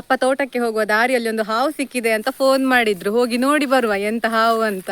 ಅಪ್ಪ ತೋಟಕ್ಕೆ ಹೋಗುವ ದಾರಿಯಲ್ಲಿ ಒಂದು ಹಾವು ಸಿಕ್ಕಿದೆ ಅಂತ ಫೋನ್ ಮಾಡಿದ್ರು. ಹೋಗಿ ನೋಡಿ ಬರುವ ಎಂತ ಹಾವು ಅಂತ.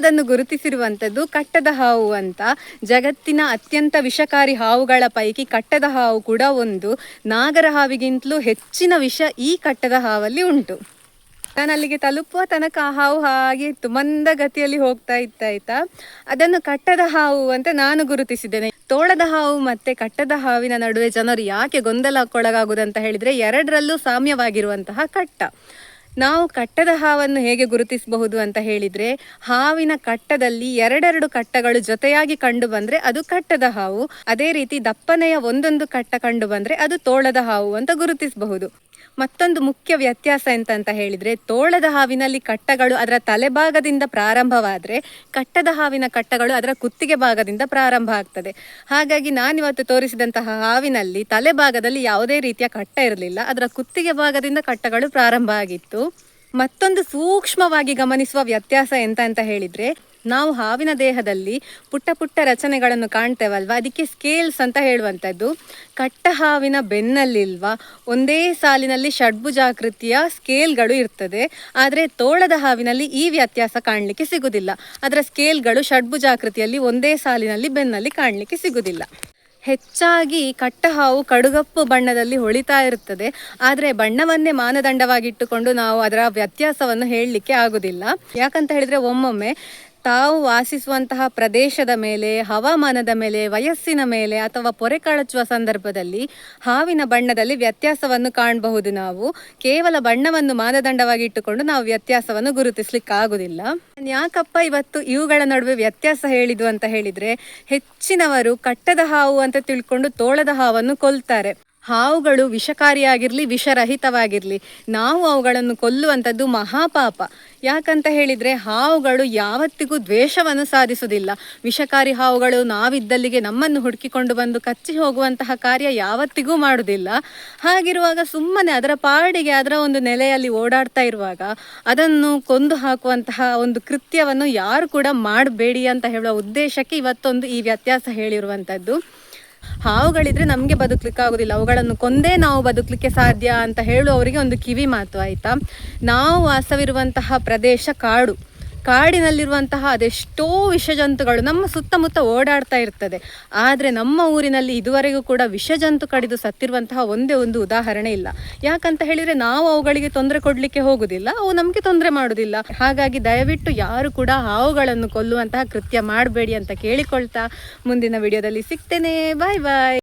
ಅದನ್ನು ಗುರುತಿಸಿರುವಂಥದ್ದು ಕಟ್ಟದ ಹಾವು ಅಂತ. ಜಗತ್ತಿನ ಅತ್ಯಂತ ವಿಷಕಾರಿ ಹಾವುಗಳ ಪೈಕಿ ಕಟ್ಟದ ಹಾವು ಕೂಡ ಒಂದು. ನಾಗರ ಹಾವಿಗಿಂತಲೂ ಹೆಚ್ಚಿನ ವಿಷ ಈ ಕಟ್ಟದ ಹಾವಲ್ಲಿ ಉಂಟು. ನಾನು ಅಲ್ಲಿಗೆ ತಲುಪುವ ತನಕ ಆ ಹಾವು ಹಾಗೆ ಇತ್ತು. ಮಂದ ಗತಿಯಲ್ಲಿ ಹೋಗ್ತಾ ಇತ್ತಾಯ್ತಾ ಅದನ್ನು ಕಟ್ಟದ ಹಾವು ಅಂತ ನಾನು ಗುರುತಿಸಿದ್ದೇನೆ. ತೋಳದ ಹಾವು ಮತ್ತೆ ಕಟ್ಟದ ಹಾವಿನ ನಡುವೆ ಜನರು ಯಾಕೆ ಗೊಂದಲಕ್ಕೊಳಗಾಗುವುದಂತ ಹೇಳಿದ್ರೆ ಎರಡರಲ್ಲೂ ಸಾಮ್ಯವಾಗಿರುವಂತಹ ಕಟ್ಟ. ನಾವು ಕಟ್ಟದ ಹಾವನ್ನು ಹೇಗೆ ಗುರುತಿಸಬಹುದು ಅಂತ ಹೇಳಿದ್ರೆ, ಹಾವಿನ ಕಟ್ಟದಲ್ಲಿ ಎರಡೆರಡು ಕಟ್ಟಗಳು ಜೊತೆಯಾಗಿ ಕಂಡು ಬಂದರೆ ಅದು ಕಟ್ಟದ ಹಾವು. ಅದೇ ರೀತಿ ದಪ್ಪನೆಯ ಒಂದೊಂದು ಕಟ್ಟ ಕಂಡು ಬಂದರೆ ಅದು ತೋಳದ ಹಾವು ಅಂತ ಗುರುತಿಸಬಹುದು. ಮತ್ತೊಂದು ಮುಖ್ಯ ವ್ಯತ್ಯಾಸ ಎಂತ ಹೇಳಿದ್ರೆ, ತೋಳದ ಹಾವಿನಲ್ಲಿ ಕಟ್ಟಗಳು ಅದರ ತಲೆಭಾಗದಿಂದ ಪ್ರಾರಂಭವಾದ್ರೆ ಕಟ್ಟದ ಹಾವಿನ ಕಟ್ಟಗಳು ಅದರ ಕುತ್ತಿಗೆ ಭಾಗದಿಂದ ಪ್ರಾರಂಭ ಆಗ್ತದೆ. ಹಾಗಾಗಿ ನಾನಿವತ್ತು ತೋರಿಸಿದಂತಹ ಹಾವಿನಲ್ಲಿ ತಲೆಭಾಗದಲ್ಲಿ ಯಾವುದೇ ರೀತಿಯ ಕಟ್ಟ ಇರಲಿಲ್ಲ. ಅದರ ಕುತ್ತಿಗೆ ಭಾಗದಿಂದ ಕಟ್ಟಗಳು ಪ್ರಾರಂಭ ಆಗಿತ್ತು. ಮತ್ತೊಂದು ಸೂಕ್ಷ್ಮವಾಗಿ ಗಮನಿಸುವ ವ್ಯತ್ಯಾಸ ಎಂತ ಅಂತ ಹೇಳಿದ್ರೆ ನಾವು ಹಾವಿನ ದೇಹದಲ್ಲಿ ಪುಟ್ಟ ಪುಟ್ಟ ರಚನೆಗಳನ್ನು ಕಾಣ್ತೇವಲ್ವ? ಅದಕ್ಕೆ ಸ್ಕೇಲ್ಸ್ ಅಂತ ಹೇಳುವಂಥದ್ದು. ಕಟ್ಟ ಹಾವಿನ ಬೆನ್ನಲ್ಲಿಲ್ವಾ? ಒಂದೇ ಸಾಲಿನಲ್ಲಿ ಷಡ್ಭುಜಾಕೃತಿಯ ಸ್ಕೇಲ್ಗಳು ಇರ್ತದೆ. ಆದರೆ ತೋಳದ ಹಾವಿನಲ್ಲಿ ಈ ವ್ಯತ್ಯಾಸ ಕಾಣಲಿಕ್ಕೆ ಸಿಗುವುದಿಲ್ಲ ಅದರ ಸ್ಕೇಲ್ಗಳು ಷಡ್ಭುಜಾಕೃತಿಯಲ್ಲಿ ಒಂದೇ ಸಾಲಿನಲ್ಲಿ ಬೆನ್ನಲ್ಲಿ ಕಾಣಲಿಕ್ಕೆ ಸಿಗುವುದಿಲ್ಲ ಹೆಚ್ಚಾಗಿ ಕಟ್ಟ ಹಾವು ಕಡುಗಪ್ಪು ಬಣ್ಣದಲ್ಲಿ ಹೊಳಿತಾ ಇರುತ್ತದೆ ಆದರೆ ಬಣ್ಣವನ್ನೇ ಮಾನದಂಡವಾಗಿಟ್ಟುಕೊಂಡು ನಾವು ಅದರ ವ್ಯತ್ಯಾಸವನ್ನು ಹೇಳಲಿಕ್ಕೆ ಆಗುವುದಿಲ್ಲ ಯಾಕಂತ ಹೇಳಿದ್ರೆ ಒಮ್ಮೊಮ್ಮೆ ತಾವು ವಾಸಿಸುವಂತಹ ಪ್ರದೇಶದ ಮೇಲೆ, ಹವಾಮಾನದ ಮೇಲೆ, ವಯಸ್ಸಿನ ಮೇಲೆ ಅಥವಾ ಪೊರೆ ಕಳಚುವ ಸಂದರ್ಭದಲ್ಲಿ ಹಾವಿನ ಬಣ್ಣದಲ್ಲಿ ವ್ಯತ್ಯಾಸವನ್ನು ಕಾಣಬಹುದು ನಾವು. ಕೇವಲ ಬಣ್ಣವನ್ನು ಮಾನದಂಡವಾಗಿ ಇಟ್ಟುಕೊಂಡು ನಾವು ವ್ಯತ್ಯಾಸವನ್ನು ಗುರುತಿಸ್ಲಿಕ್ಕೆ ಆಗುದಿಲ್ಲ ಯಾಕಪ್ಪ ಇವತ್ತು ಇವುಗಳ ನಡುವೆ ವ್ಯತ್ಯಾಸ ಹೇಳಿದು ಅಂತ ಹೇಳಿದ್ರೆ, ಹೆಚ್ಚಿನವರು ಕಟ್ಟದ ಹಾವು ಅಂತ ತಿಳ್ಕೊಂಡು ತೋಳದ ಹಾವನ್ನು ಕೊಲ್ತಾರೆ. ಹಾವುಗಳು ವಿಷಕಾರಿಯಾಗಿರಲಿ, ವಿಷರಹಿತವಾಗಿರಲಿ, ನಾವು ಅವುಗಳನ್ನು ಕೊಲ್ಲುವಂಥದ್ದು ಮಹಾಪಾಪ. ಯಾಕಂತ ಹೇಳಿದ್ರೆ ಹಾವುಗಳು ಯಾವತ್ತಿಗೂ ದ್ವೇಷವನ್ನು ಸಾಧಿಸುವುದಿಲ್ಲ. ವಿಷಕಾರಿ ಹಾವುಗಳು ನಾವಿದ್ದಲ್ಲಿಗೆ ನಮ್ಮನ್ನು ಹುಡುಕಿಕೊಂಡು ಬಂದು ಕಚ್ಚಿ ಹೋಗುವಂತಹ ಕಾರ್ಯ ಯಾವತ್ತಿಗೂ ಮಾಡುವುದಿಲ್ಲ. ಹಾಗಿರುವಾಗ ಸುಮ್ಮನೆ ಅದರ ಪಾಡಿಗೆ ಅದರ ಒಂದು ನೆಲೆಯಲ್ಲಿ ಓಡಾಡ್ತಾ ಇರುವಾಗ ಅದನ್ನು ಕೊಂದು ಹಾಕುವಂತಹ ಒಂದು ಕೃತ್ಯವನ್ನು ಯಾರು ಕೂಡ ಮಾಡಬೇಡಿ ಅಂತ ಹೇಳುವ ಉದ್ದೇಶಕ್ಕೆ ಇವತ್ತೊಂದು ಈ ವ್ಯತ್ಯಾಸ ಹೇಳಿರುವಂಥದ್ದು. ಹಾವುಗಳಿದ್ರೆ ನಮಗೆ ಬದುಕಲಿಕ್ಕೆ ಆಗೋದಿಲ್ಲ. ಅವುಗಳನ್ನು ಕೊಂದೇ ನಾವು ಬದುಕಲಿಕ್ಕೆ ಸಾಧ್ಯ ಅಂತ ಹೇಳುವವರಿಗೆ ಒಂದು ಕಿವಿ ಮಾತು, ಆಯಿತಾ? ನಾವು ವಾಸವಿರುವಂತಹ ಪ್ರದೇಶ ಕಾಡು. ಕಾಡಿನಲ್ಲಿರುವಂತಹ ಅದೆಷ್ಟೋ ವಿಷಜಂತುಗಳು ನಮ್ಮ ಸುತ್ತಮುತ್ತ ಓಡಾಡ್ತಾ ಇರ್ತದೆ. ಆದರೆ ನಮ್ಮ ಊರಿನಲ್ಲಿ ಇದುವರೆಗೂ ಕೂಡ ವಿಷಜಂತು ಕಡಿದು ಸತ್ತಿರುವಂತಹ ಒಂದೇ ಒಂದು ಉದಾಹರಣೆ ಇಲ್ಲ. ಯಾಕಂತ ಹೇಳಿದರೆ ನಾವು ಅವುಗಳಿಗೆ ತೊಂದರೆ ಕೊಡಲಿಕ್ಕೆ ಹೋಗುದಿಲ್ಲ, ಅವು ನಮಗೆ ತೊಂದರೆ ಮಾಡುವುದಿಲ್ಲ ಹಾಗಾಗಿ ದಯವಿಟ್ಟು ಯಾರು ಕೂಡ ಹಾವುಗಳನ್ನು ಕೊಲ್ಲುವಂತಹ ಕೃತ್ಯ ಮಾಡಬೇಡಿ ಅಂತ ಕೇಳಿಕೊಳ್ತಾ ಮುಂದಿನ ವಿಡಿಯೋದಲ್ಲಿ ಸಿಗ್ತೇನೆ. ಬಾಯ್ ಬಾಯ್